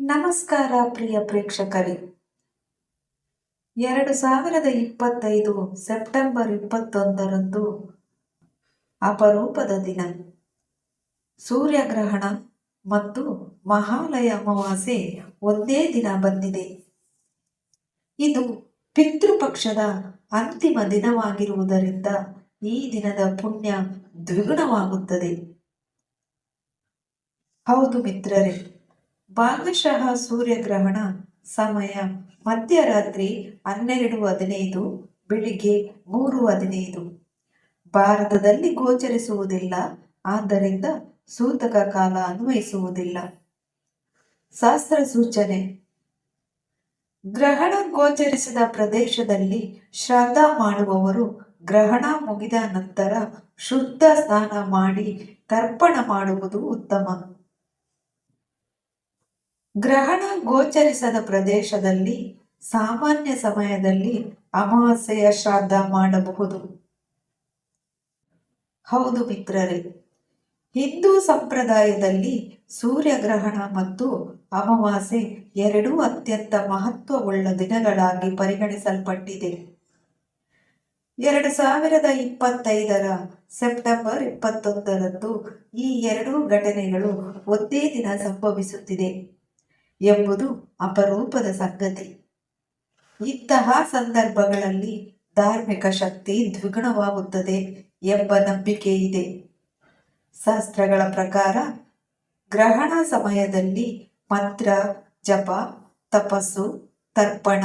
ನಮಸ್ಕಾರ ಪ್ರಿಯ ಪ್ರೇಕ್ಷಕರೇ. ಎರಡು ಸಾವಿರದ ಇಪ್ಪತ್ತೈದು ಸೆಪ್ಟೆಂಬರ್ ಇಪ್ಪತ್ತೊಂದರಂದು ಅಪರೂಪದ ದಿನ. ಸೂರ್ಯಗ್ರಹಣ ಮತ್ತು ಮಹಾಲಯ ಅಮಾವಾಸ್ಯೆ ಒಂದೇ ದಿನ ಬಂದಿದೆ. ಇದು ಪಿತೃಪಕ್ಷದ ಅಂತಿಮ ದಿನವಾಗಿರುವುದರಿಂದ ಈ ದಿನದ ಪುಣ್ಯ ದ್ವಿಗುಣವಾಗುತ್ತದೆ. ಹೌದು ಮಿತ್ರರೇ ಭಾಗಶಃ ಸೂರ್ಯಗ್ರಹಣ ಸಮಯ ಮಧ್ಯರಾತ್ರಿ ಹನ್ನೆರಡು ಹದಿನೈದು, ಬೆಳಿಗ್ಗೆ ಮೂರು ಹದಿನೈದು. ಭಾರತದಲ್ಲಿ ಗೋಚರಿಸುವುದಿಲ್ಲ, ಆದ್ದರಿಂದ ಸೂತಕ ಕಾಲ ಅನ್ವಯಿಸುವುದಿಲ್ಲ. ಶಾಸ್ತ್ರ ಸೂಚನೆ. ಗ್ರಹಣ ಗೋಚರಿಸಿದ ಪ್ರದೇಶದಲ್ಲಿ ಶ್ರಾದ್ದ ಮಾಡುವವರು ಗ್ರಹಣ ಮುಗಿದ ನಂತರ ಶುದ್ಧ ಸ್ನಾನ ಮಾಡಿ ತರ್ಪಣ ಮಾಡುವುದು ಉತ್ತಮ. ಗ್ರಹಣ ಗೋಚರಿಸದ ಪ್ರದೇಶದಲ್ಲಿ ಸಾಮಾನ್ಯ ಸಮಯದಲ್ಲಿ ಅಮಾವಾಸ್ಯೆಯ ಶ್ರಾದ್ದ ಮಾಡಬಹುದು. ಹೌದು ಮಿತ್ರರೇ, ಹಿಂದೂ ಸಂಪ್ರದಾಯದಲ್ಲಿ ಸೂರ್ಯಗ್ರಹಣ ಮತ್ತು ಅಮಾವಾಸ್ಯೆ ಎರಡೂ ಅತ್ಯಂತ ಮಹತ್ವವುಳ್ಳ ದಿನಗಳಾಗಿ ಪರಿಗಣಿಸಲ್ಪಟ್ಟಿದೆ. ಎರಡು ಸಾವಿರದ ಇಪ್ಪತ್ತೈದರ ಸೆಪ್ಟೆಂಬರ್ ಇಪ್ಪತ್ತೊಂದರಂದು ಈ ಎರಡೂ ಘಟನೆಗಳು ಒಂದೇ ದಿನ ಸಂಭವಿಸುತ್ತಿದೆ. ಎಂಬುದು ಅಪರೂಪದ ಸಂಗತಿ. ಇಂತಹ ಸಂದರ್ಭಗಳಲ್ಲಿ ಧಾರ್ಮಿಕ ಶಕ್ತಿ ದ್ವಿಗುಣವಾಗುತ್ತದೆ ಎಂಬ ನಂಬಿಕೆ ಇದೆ. ಶಾಸ್ತ್ರಗಳ ಪ್ರಕಾರ ಗ್ರಹಣ ಸಮಯದಲ್ಲಿ ಮಂತ್ರ, ಜಪ, ತಪಸ್ಸು, ತರ್ಪಣ,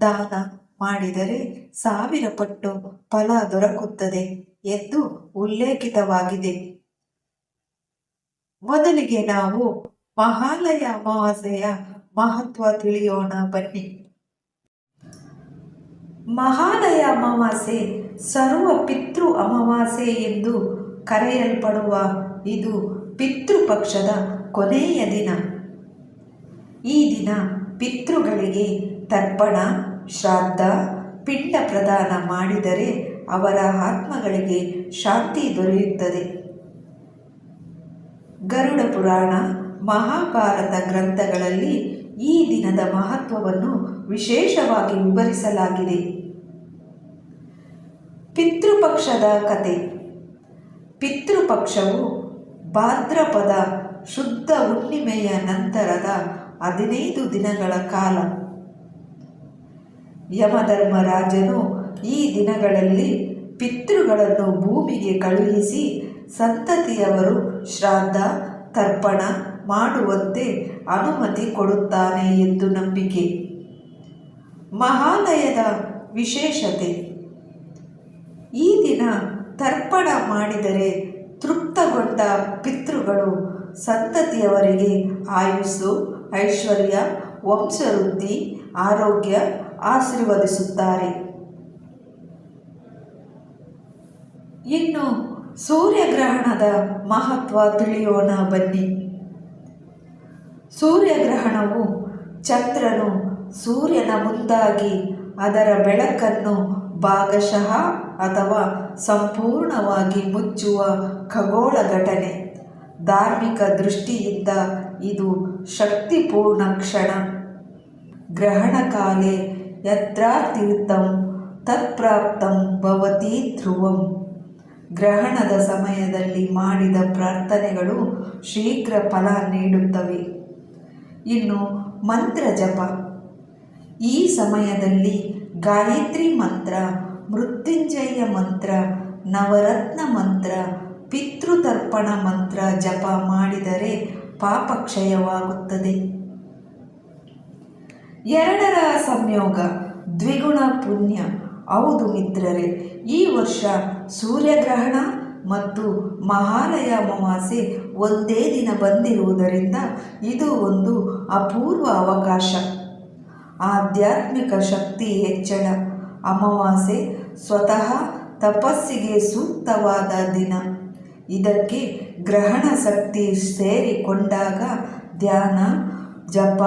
ದಾನ ಮಾಡಿದರೆ ಸಾವಿರ ಪಟ್ಟು ಫಲ ದೊರಕುತ್ತದೆ ಎಂದು ಉಲ್ಲೇಖಿತವಾಗಿದೆ. ಮೊದಲಿಗೆ ನಾವು ಮಹಾಲಯ ಅಮಾವಾಸ್ಯೆಯ ಮಹತ್ವ ತಿಳಿಯೋಣ, ಬನ್ನಿ. ಮಹಾಲಯ ಅಮಾವಾಸ್ಯೆ ಸರ್ವ ಪಿತೃ ಅಮಾವಾಸ್ಯೆ ಎಂದು ಕರೆಯಲ್ಪಡುವ ಇದು ಪಿತೃಪಕ್ಷದ ಕೊನೆಯ ದಿನ. ಈ ದಿನ ಪಿತೃಗಳಿಗೆ ತರ್ಪಣ, ಶ್ರಾದ್ದ, ಪಿಂಡ ಪ್ರದಾನ ಮಾಡಿದರೆ ಅವರ ಆತ್ಮಗಳಿಗೆ ಶಾಂತಿ ದೊರೆಯುತ್ತದೆ. ಗರುಡ ಪುರಾಣ ಮಹಾಭಾರತ ಗ್ರಂಥಗಳಲ್ಲಿ ಈ ದಿನದ ಮಹತ್ವವನ್ನು ವಿಶೇಷವಾಗಿ ವಿವರಿಸಲಾಗಿದೆ. ಪಿತೃಪಕ್ಷದ ಕತೆ. ಪಿತೃಪಕ್ಷವು ಭಾದ್ರಪದ ಶುದ್ಧ ಹುಣ್ಣಿಮೆಯ ನಂತರದ ಹದಿನೈದು ದಿನಗಳ ಕಾಲ. ಯಮಧರ್ಮರಾಜನು ಈ ದಿನಗಳಲ್ಲಿ ಪಿತೃಗಳನ್ನು ಭೂಮಿಗೆ ಕಳುಹಿಸಿ ಸಂತತಿಯವರು ಶ್ರಾದ್ದ, ತರ್ಪಣ ಮಾಡುವಂತೆ ಅನುಮತಿ ಕೊಡುತ್ತಾನೆ ಎಂದು ನಂಬಿಕೆ. ಮಹಾಲಯದ ವಿಶೇಷತೆ. ಈ ದಿನ ತರ್ಪಣ ಮಾಡಿದರೆ ತೃಪ್ತಗೊಂಡ ಪಿತೃಗಳು ಸಂತತಿಯವರಿಗೆ ಆಯುಸ್ಸು, ಐಶ್ವರ್ಯ, ವಂಶವೃದ್ಧಿ, ಆರೋಗ್ಯ ಆಶೀರ್ವದಿಸುತ್ತಾರೆ. ಇನ್ನು ಸೂರ್ಯಗ್ರಹಣದ ಮಹತ್ವ ತಿಳಿಯೋಣ ಬನ್ನಿ. ಸೂರ್ಯಗ್ರಹಣವು ಚಂದ್ರನು ಸೂರ್ಯನ ಮುಂದಾಗಿ ಅದರ ಬೆಳಕನ್ನು ಭಾಗಶಃ ಅಥವಾ ಸಂಪೂರ್ಣವಾಗಿ ಮುಚ್ಚುವ ಖಗೋಳ ಘಟನೆ ಧಾರ್ಮಿಕ ದೃಷ್ಟಿಯಿಂದ ಇದು ಶಕ್ತಿಪೂರ್ಣ ಕ್ಷಣ. ಗ್ರಹಣಕಾಲೆ ಯತ್ರಾತೀರ್ಥಂ ತತ್ಪ್ರಾಪ್ತಂ ಭವತಿ ಧ್ರುವಂ. ಗ್ರಹಣದ ಸಮಯದಲ್ಲಿ ಮಾಡಿದ ಪ್ರಾರ್ಥನೆಗಳು ಶೀಘ್ರ ಫಲ ನೀಡುತ್ತವೆ. ಇನ್ನು ಮಂತ್ರ ಜಪ. ಈ ಸಮಯದಲ್ಲಿ ಗಾಯತ್ರಿ ಮಂತ್ರ, ಮೃತ್ಯುಂಜಯ ಮಂತ್ರ, ನವರತ್ನ ಮಂತ್ರ, ಪಿತೃತರ್ಪಣ ಮಂತ್ರ ಜಪ ಮಾಡಿದರೆ ಪಾಪಕ್ಷಯವಾಗುತ್ತದೆ ಎರಡರ ಸಂಯೋಗ ದ್ವಿಗುಣ ಪುಣ್ಯ. ಹೌದು ಮಿತ್ರರೇ, ಈ ವರ್ಷ ಸೂರ್ಯಗ್ರಹಣ ಮತ್ತು ಮಹಾಲಯ ಅಮಾವಾಸ್ಯೆ ಒಂದೇ ದಿನ ಬಂದಿರುವುದರಿಂದ ಇದು ಒಂದು ಅಪೂರ್ವ ಅವಕಾಶ. ಆಧ್ಯಾತ್ಮಿಕ ಶಕ್ತಿ ಹೆಚ್ಚಳ. ಅಮಾವಾಸ್ಯೆ ಸ್ವತಃ ತಪಸ್ಸಿಗೆ ಸೂಕ್ತವಾದ ದಿನ. ಇದಕ್ಕೆ ಗ್ರಹಣ ಶಕ್ತಿ ಸೇರಿಕೊಂಡಾಗ ಧ್ಯಾನ, ಜಪ,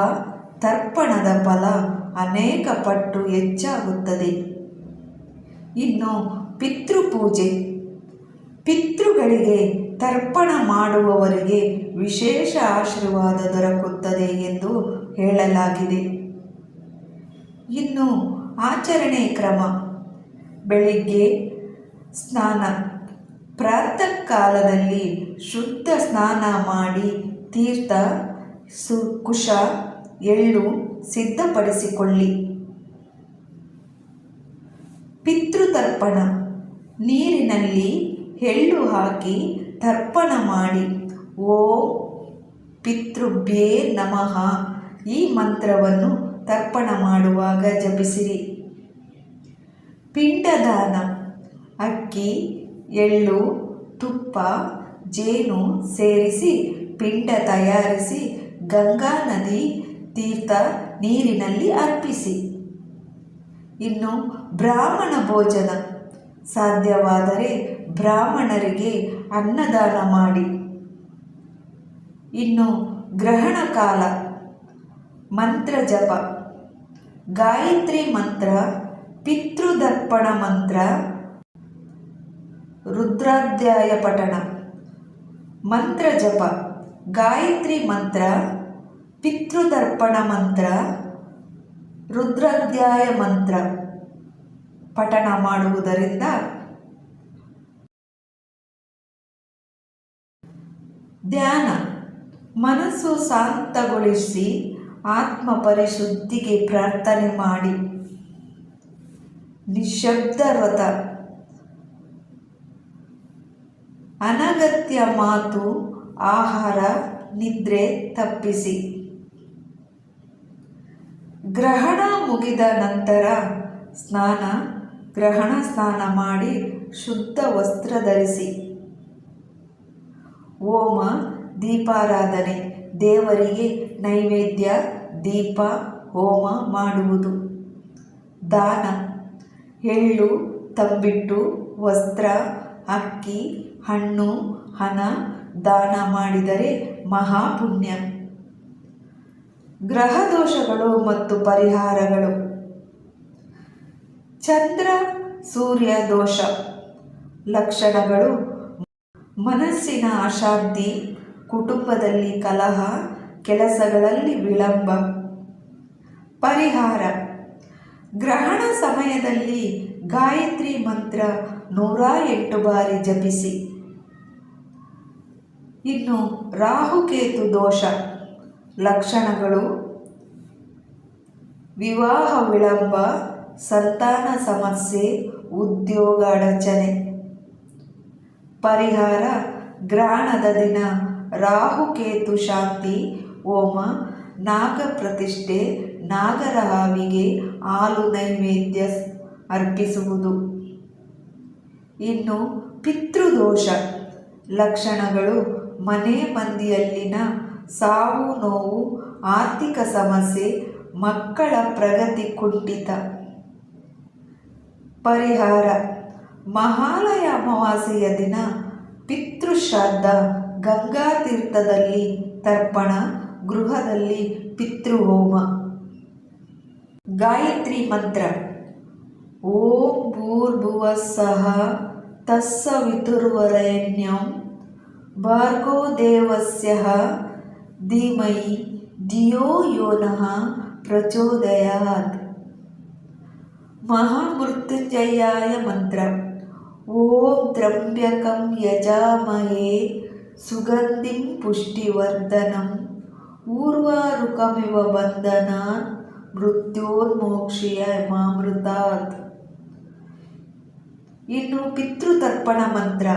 ತರ್ಪಣದ ಫಲ ಅನೇಕ ಪಟ್ಟು ಹೆಚ್ಚಾಗುತ್ತದೆ. ಇನ್ನು ಪಿತೃಪೂಜೆ ಪಿತೃಗಳಿಗೆ ತರ್ಪಣ ಮಾಡುವವರಿಗೆ ವಿಶೇಷ ಆಶೀರ್ವಾದ ದೊರಕುತ್ತದೆ ಎಂದು ಹೇಳಲಾಗಿದೆ. ಇನ್ನು ಆಚರಣೆ ಕ್ರಮ. ಬೆಳಿಗ್ಗೆ ಸ್ನಾನ. ಪ್ರಾತಃ ಕಾಲದಲ್ಲಿ ಶುದ್ಧ ಸ್ನಾನ ಮಾಡಿ ತೀರ್ಥ, ಸು, ಕುಶ, ಎಳ್ಳು ಸಿದ್ಧಪಡಿಸಿಕೊಳ್ಳಿ. ಪಿತೃತರ್ಪಣ. ನೀರಿನಲ್ಲಿ ಎಳ್ಳು ಹಾಕಿ ತರ್ಪಣ ಮಾಡಿ. ಓ ಪಿತೃಭ್ಯೇ ನಮಃ. ಈ ಮಂತ್ರವನ್ನು ತರ್ಪಣ ಮಾಡುವಾಗ ಜಪಿಸಿರಿ. ಪಿಂಡದಾನ. ಅಕ್ಕಿ, ಎಳ್ಳು, ತುಪ್ಪ, ಜೇನು ಸೇರಿಸಿ ಪಿಂಡ ತಯಾರಿಸಿ ಗಂಗಾ ನದಿ ತೀರ್ಥ ನೀರಿನಲ್ಲಿ ಅರ್ಪಿಸಿ. ಇನ್ನು ಬ್ರಾಹ್ಮಣ ಭೋಜನ. ಸಾಧ್ಯವಾದರೆ ಬ್ರಾಹ್ಮಣರಿಗೆ ಅನ್ನದಾನ ಮಾಡಿ. ಇನ್ನು ಗ್ರಹಣ ಕಾಲ, ಮಂತ್ರ ಜಪ, ಗಾಯತ್ರಿ ಮಂತ್ರ, ಪಿತೃದರ್ಪಣ ಮಂತ್ರ, ರುದ್ರಾಧ್ಯಾಯ ಪಠಣ, ಮಂತ್ರ ಜಪ, ಗಾಯತ್ರಿ ಮಂತ್ರ, ಪಿತೃದರ್ಪಣ ಮಂತ್ರ, ರುದ್ರಾಧ್ಯಾಯ ಮಂತ್ರ ಪಠಣ ಮಾಡುವುದರಿಂದ ಧ್ಯಾನ. ಮನಸ್ಸು ಶಾಂತಗೊಳಿಸಿ ಆತ್ಮ ಪರಿಶುದ್ಧಿಗೆ ಪ್ರಾರ್ಥನೆ ಮಾಡಿ. ನಿಶಬ್ದ ವ್ರತ ಅನಗತ್ಯ ಮಾತು, ಆಹಾರ, ನಿದ್ರೆ ತಪ್ಪಿಸಿ. ಗ್ರಹಣ ಮುಗಿದ ನಂತರ ಸ್ನಾನ, ಗ್ರಹಣ ಸ್ನಾನ ಮಾಡಿ ಶುದ್ಧ ವಸ್ತ್ರ ಧರಿಸಿ. ಹೋಮ, ದೀಪಾರಾಧನೆ, ದೇವರಿಗೆ ನೈವೇದ್ಯ, ದೀಪ, ಹೋಮ ಮಾಡುವುದು. ದಾನ. ಎಳ್ಳು, ತಂಬಿಟ್ಟು, ವಸ್ತ್ರ, ಅಕ್ಕಿ, ಹಣ್ಣು, ಹಣ, ದಾನ ಮಾಡಿದರೆ ಮಹಾಪುಣ್ಯ. ಗ್ರಹ ದೋಷಗಳು ಮತ್ತು ಪರಿಹಾರಗಳು. ಚಂದ್ರ, ಸೂರ್ಯ, ದೋಷ. ಲಕ್ಷಣಗಳು ಮನಸ್ಸಿನ ಅಶಾಂತಿ, ಕುಟುಂಬದಲ್ಲಿ ಕಲಹ, ಕೆಲಸಗಳಲ್ಲಿ ವಿಳಂಬ. ಪರಿಹಾರ. ಗ್ರಹಣ ಸಮಯದಲ್ಲಿ ಗಾಯತ್ರಿ ಮಂತ್ರ ನೂರ ಎಂಟು ಬಾರಿ ಜಪಿಸಿ. ಇನ್ನು ರಾಹುಕೇತು ದೋಷ. ಲಕ್ಷಣಗಳು. ವಿವಾಹ ವಿಳಂಬ, ಸಂತಾನ ಸಮಸ್ಯೆ, ಉದ್ಯೋಗ ಅಡಚಣೆ. ಪರಿಹಾರ ಗ್ರಹಣದ ದಿನ. ರಾಹುಕೇತು ಶಾಂತಿ, ಓಮ, ನಾಗ ಪ್ರತಿಷ್ಠೆ ನಾಗರ ಹಾವಿಗೆ ಹಾಲು ನೈವೇದ್ಯ ಅರ್ಪಿಸುವುದು. ಇನ್ನು ಪಿತೃದೋಷ. ಲಕ್ಷಣಗಳು ಮನೆ ಮಂದಿಯಲ್ಲಿನ ಸಾವು ನೋವು, ಆರ್ಥಿಕ ಸಮಸ್ಯೆ, ಮಕ್ಕಳ ಪ್ರಗತಿ ಕುಂಠಿತ. ಪರಿಹಾರ. ಮಹಾಲಯ ಅಮಾವಾಸ್ಯೆಯ ದಿನ ಪಿತೃಶ್ರಾದ್ದ ಗಂಗಾತೀರ್ಥದಲ್ಲಿ ತರ್ಪಣ, ಗೃಹದಲ್ಲಿ ಪಿತೃಹೋಮ. ಗಾಯತ್ರಿ ಮಂತ್ರ. ಓಂ ಭೂರ್ಭುವ ಸಹ ತಸ್ಸವಿತುರ್ವರೆಣ್ಯಂ ಭಾರ್ಗೋ ದೇವಸ್ಯ ಧೀಮಹಿ ಧಿಯೋ ಯೋನಃ ಪ್ರಚೋದಯಾತ್. ಮಹಾಮೃತ್ಯುಂಜಯಾಯ ಮಂತ್ರ. ಓಂ ದ್ರವ್ಯಕಂ ಯಜಾಮಹೇ ಸುಗಂಧಿಂ ಪುಷ್ಟಿವರ್ಧನಂ ಊರ್ವಾರುಕಮಿವ ಬಂಧನಾನ್ ಮೃತ್ಯೋನ್ಮೋಕ್ಷಿಯ ಮಾಮೃತಾತ್ ಇನ್ನು ಪಿತೃತರ್ಪಣ ಮಂತ್ರ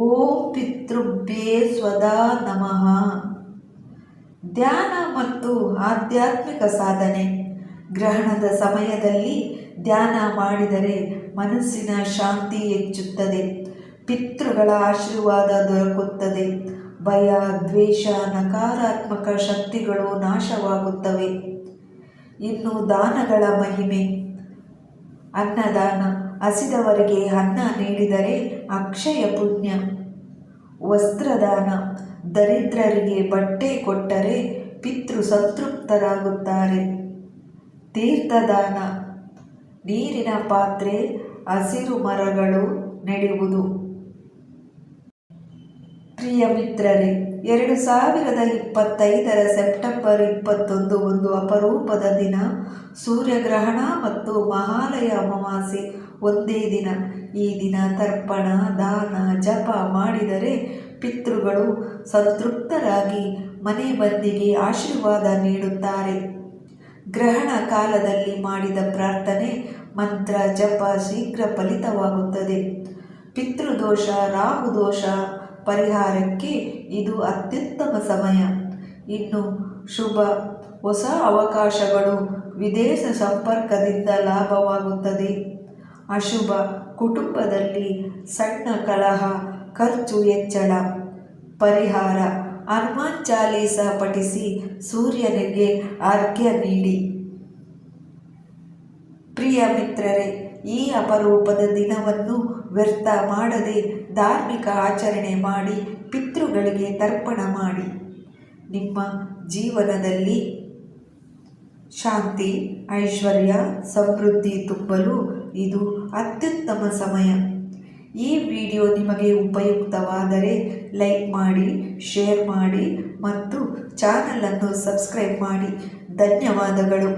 ಓಂ ಪಿತೃಭ್ಯೇ ಸ್ವದಾ ನಮಃ ಧ್ಯಾನ ಮತ್ತು ಆಧ್ಯಾತ್ಮಿಕ ಸಾಧನೆ ಗ್ರಹಣದ ಸಮಯದಲ್ಲಿ ಧ್ಯಾನ ಮಾಡಿದರೆ ಮನಸ್ಸಿನ ಶಾಂತಿ ಹೆಚ್ಚುತ್ತದೆ. ಪಿತೃಗಳ ಆಶೀರ್ವಾದ ದೊರಕುತ್ತದೆ. ಭಯ, ದ್ವೇಷ, ನಕಾರಾತ್ಮಕ ಶಕ್ತಿಗಳು ನಾಶವಾಗುತ್ತವೆ. ಇನ್ನು ದಾನಗಳ ಮಹಿಮೆ. ಅನ್ನದಾನ. ಹಸಿದವರಿಗೆ ಅನ್ನ ನೀಡಿದರೆ ಅಕ್ಷಯ ಪುಣ್ಯ. ವಸ್ತ್ರದಾನ. ದರಿದ್ರರಿಗೆ ಬಟ್ಟೆ ಕೊಟ್ಟರೆ ಪಿತೃ ಸಂತೃಪ್ತರಾಗುತ್ತಾರೆ. ತೀರ್ಥದಾನ. ನೀರಿನ ಪಾತ್ರೆ, ಹಸಿರು ಮರಗಳು ನೆಡುವುದು. ಪ್ರಿಯ ಮಿತ್ರರೇ, ಎರಡು ಸಾವಿರದ ಇಪ್ಪತ್ತೈದರ ಸೆಪ್ಟೆಂಬರ್ ಇಪ್ಪತ್ತೊಂದು ಒಂದು ಅಪರೂಪದ ದಿನ. ಸೂರ್ಯಗ್ರಹಣ ಮತ್ತು ಮಹಾಲಯ ಅಮಾವಾಸ್ಯೆ ಒಂದೇ ದಿನ. ಈ ದಿನ ತರ್ಪಣ, ದಾನ, ಜಪ ಮಾಡಿದರೆ ಪಿತೃಗಳು ಸಂತೃಪ್ತರಾಗಿ ಮನೆ ಬಂದಿಗೆ ಆಶೀರ್ವಾದ ನೀಡುತ್ತಾರೆ. ಗ್ರಹಣ ಕಾಲದಲ್ಲಿ ಮಾಡಿದ ಪ್ರಾರ್ಥನೆ ಮಂತ್ರ, ಜಪ ಶೀಘ್ರ ಫಲಿತವಾಗುತ್ತದೆ. ಪಿತೃದೋಷ, ರಾಹುದೋಷ ಪರಿಹಾರಕ್ಕೆ ಇದು ಅತ್ಯುತ್ತಮ ಸಮಯ. ಇನ್ನು ಶುಭ, ಹೊಸ ಅವಕಾಶಗಳು ವಿದೇಶ ಸಂಪರ್ಕದಿಂದ ಲಾಭವಾಗುತ್ತದೆ. ಅಶುಭ, ಕುಟುಂಬದಲ್ಲಿ ಸಣ್ಣ ಕಲಹ, ಖರ್ಚು ಹೆಚ್ಚಳ, ಪರಿಹಾರ, ಹನುಮಾನ್ ಚಾಲೀಸ ಪಠಿಸಿ ಸೂರ್ಯನಿಗೆ ಅರ್ಘ್ಯ ನೀಡಿ. ಪ್ರಿಯ ಮಿತ್ರರೇ, ಈ ಅಪರೂಪದ ದಿನವನ್ನು ವ್ಯರ್ಥ ಮಾಡದೆ ಧಾರ್ಮಿಕ ಆಚರಣೆ ಮಾಡಿ ಪಿತೃಗಳಿಗೆ ತರ್ಪಣ ಮಾಡಿ. ನಿಮ್ಮ ಜೀವನದಲ್ಲಿ ಶಾಂತಿ, ಐಶ್ವರ್ಯ, ಸಮೃದ್ಧಿ ತುಂಬಲು ಇದು ಅತ್ಯುತ್ತಮ ಸಮಯ. ಈ ವಿಡಿಯೋ ನಿಮಗೆ ಉಪಯುಕ್ತವಾದರೆ ಲೈಕ್ ಮಾಡಿ, ಶೇರ್ ಮಾಡಿ ಮತ್ತು ಚಾನಲನ್ನು ಸಬ್ಸ್ಕ್ರೈಬ್ ಮಾಡಿ. ಧನ್ಯವಾದಗಳು.